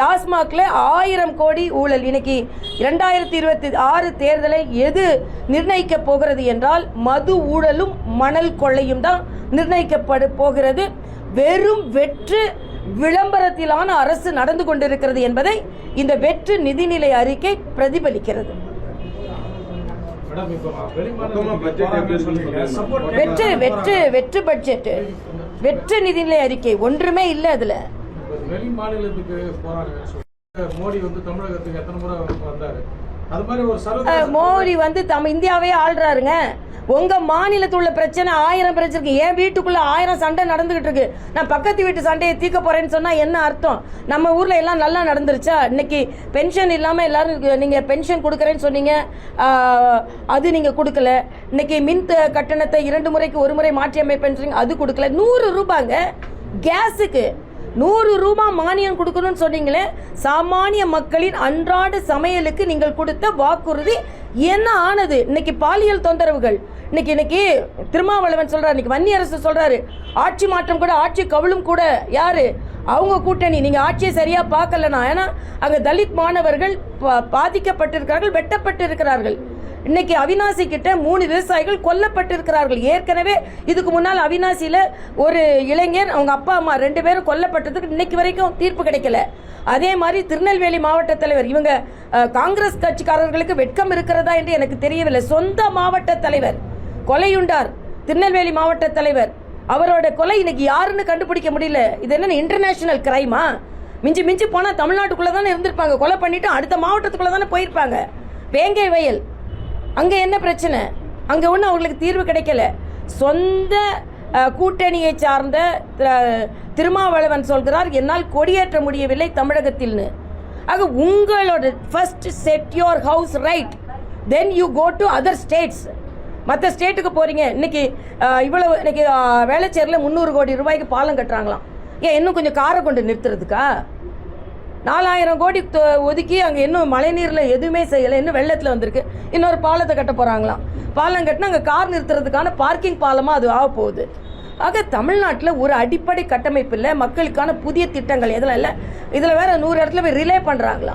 டாஸ்மாக்ல ஆயிரம் கோடி ஊழல். இன்னைக்கு இரண்டாயிரத்தி இருபத்தி ஆறு தேர்தலை எது நிர்ணயிக்க போகிறது என்றால் மது ஊழலும் மணல் கொள்ளையும் தான் நிர்ணயிக்கப்பட போகிறது. வெறும் வெற்று விளம்பரத்திலான அரசு நடந்து கொண்டிருக்கிறது என்பதை இந்த வெற்று நிதிநிலை அறிக்கை பிரதிபலிக்கிறது. வெற்று வெற்று வெற்று பட்ஜெட் வெற்று நிதிநிலை அறிக்கை. ஒன்றுமே இல்லை அதுல. வெளி மாநிலத்துக்கு போறாங்க மோடி வந்து தமிழகத்துக்கு எத்தனை முறை வந்தாரு? அது மாதிரி ஒரு மோடி வந்து தம் இந்தியாவே ஆள்றாருங்க. உங்க மாநிலத்தில் உள்ள பிரச்சனை ஆயிரம் பிரச்சனை இருக்கு என் வீட்டுக்குள்ள ஆயிரம் சண்டை நடந்துகிட்டு இருக்கு? நான் பக்கத்து வீட்டு சண்டையை தீர்க்க போறேன்னு சொன்னா என்ன அர்த்தம்? நம்ம ஊர்ல எல்லாம் நல்லா நடந்துருச்சா? இன்னைக்கு பென்ஷன் இல்லாம எல்லாரும் நீங்க பென்ஷன் கொடுக்குறேன்னு சொன்னீங்க. அது நீங்க கொடுக்கல. இன்னைக்கு மின் கட்டணத்தை இரண்டு முறைக்கு ஒரு முறை மாற்றி அமைப்பேன் அது கொடுக்கல. நூறு ரூபாங்க. கேஸுக்கு நூறு ரூபாய் மானியம் கொடுக்கணும்னு சொன்னீங்களே சாமானிய மக்களின் அன்றாட சமையலுக்கு நீங்கள் கொடுத்த வாக்குறுதி என்ன ஆனது? இன்னைக்கு பாலியல் தொந்தரவுகள் இன்னைக்கு இன்னைக்கு திருமாவளவன் சொல்றாரு இன்னைக்கு வன்னி அரசு சொல்றாரு ஆட்சி மாற்றம் கூட ஆட்சி கவிழும் கூட யாரு? அவங்க கூட்டணி நீங்க ஆட்சியை சரியா பார்க்கலனா? ஏன்னா அங்க தலித் மாணவர்கள் பா- பாதிக்கப்பட்டிருக்கிறார்கள் வெட்டப்பட்டிருக்கிறார்கள். இன்னைக்கு அவினாசி கிட்ட மூணு விவசாயிகள் கொல்லப்பட்டிருக்கிறார்கள். ஏற்கனவே இதுக்கு முன்னால் அவினாசியில ஒரு இளைஞர் அவங்க அப்பா அம்மா ரெண்டு பேரும் கொல்லப்பட்டதுக்கு இன்னைக்கு வரைக்கும் தீர்ப்பு கிடைக்கல. அதே மாதிரி திருநெல்வேலி மாவட்ட தலைவர் இவங்க காங்கிரஸ் கட்சிக்காரர்களுக்கு வெட்கம் இருக்கிறதா என்று எனக்கு தெரியவில்லை. சொந்த மாவட்ட தலைவர் கொலையுண்டார் திருநெல்வேலி மாவட்ட தலைவர். அவரோட கொலை இன்னைக்கு யாருன்னு கண்டுபிடிக்க முடியல. இது என்ன இன்டர்நேஷனல் கிரைமா மிஞ்சி மிஞ்சி போனா தமிழ்நாட்டுக்குள்ள தானே இருந்திருப்பாங்க. கொலை பண்ணிட்டு அடுத்த மாவட்டத்துக்குள்ள தானே போயிருப்பாங்க. வேங்கை வயல் அங்கே என்ன பிரச்சனை? அங்கே ஒன்றும் அவங்களுக்கு தீர்வு கிடைக்கல. சொந்த கூட்டணியை சார்ந்த திருமாவளவன் சொல்கிறார் என்னால் கொடியேற்ற முடியவில்லை தமிழகத்தில்னு. ஆக உங்களோட first set your house right then you go to other states மற்ற ஸ்டேட்டுக்கு போகிறீங்க இன்னைக்கு இவ்வளவு இன்னைக்கு அஹ், வேளச்சேரியில் முந்நூறு கோடி ரூபாய்க்கு பாலம் கட்டுறாங்களாம். ஏன் இன்னும் கொஞ்சம் காரை கொண்டு நிறுத்துறதுக்கா? நாலாயிரம் கோடி தொ- ஒதுக்கி அங்கே இன்னும் மழைநீரில் எதுவுமே செய்யலை. இன்னும் வெள்ளத்தில் வந்திருக்கு. இன்னொரு பாலத்தை கட்ட போகிறாங்களாம் பாலம் கட்டினா அங்கே கார் நிறுத்துறதுக்கான பார்க்கிங் பாலமாக அது ஆக போகுது. ஆக தமிழ்நாட்டில் ஒரு அடிப்படை கட்டமைப்பு இல்லை. மக்களுக்கான புதிய திட்டங்கள் எதில் இல்லை. இதில் வேற நூறு இடத்துல போய் ரிலே பண்ணுறாங்களாம்